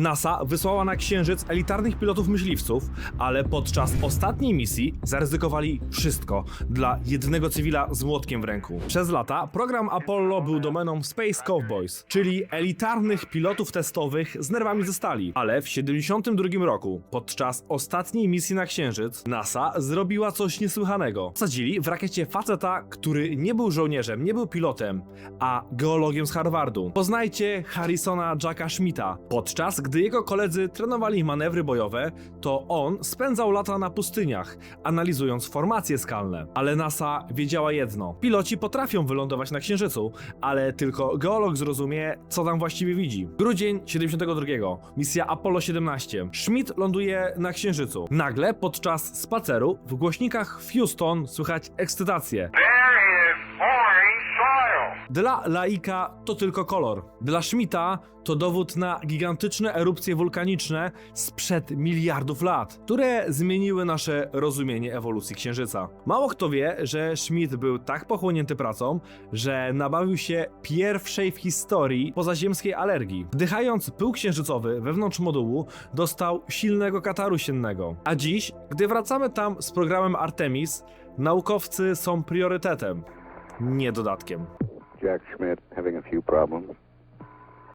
NASA wysłała na Księżyc elitarnych pilotów myśliwców, ale podczas ostatniej misji zaryzykowali wszystko dla jednego cywila z młotkiem w ręku. Przez lata program Apollo był domeną Space Cowboys, czyli elitarnych pilotów testowych z nerwami ze stali. Ale w 72 roku, podczas ostatniej misji na Księżyc, NASA zrobiła coś niesłychanego. Sadzili w rakiecie faceta, który nie był żołnierzem, nie był pilotem, a geologiem z Harvardu. Poznajcie Harrisona Jacka Schmidta. Podczas gdy jego koledzy trenowali manewry bojowe, to on spędzał lata na pustyniach, analizując formacje skalne. Ale NASA wiedziała jedno: piloci potrafią wylądować na Księżycu, ale tylko geolog zrozumie, co tam właściwie widzi. Grudzień 72. Misja Apollo 17. Schmidt ląduje na Księżycu. Nagle podczas spaceru w głośnikach Houston słychać ekscytację. Dla laika to tylko kolor. Dla Schmidta to dowód na gigantyczne erupcje wulkaniczne sprzed miliardów lat, które zmieniły nasze rozumienie ewolucji Księżyca. Mało kto wie, że Schmidt był tak pochłonięty pracą, że nabawił się pierwszej w historii pozaziemskiej alergii. Wdychając pył księżycowy wewnątrz modułu, dostał silnego kataru siennego. A dziś, gdy wracamy tam z programem Artemis, naukowcy są priorytetem, nie dodatkiem. Jack Schmidt having a few problems.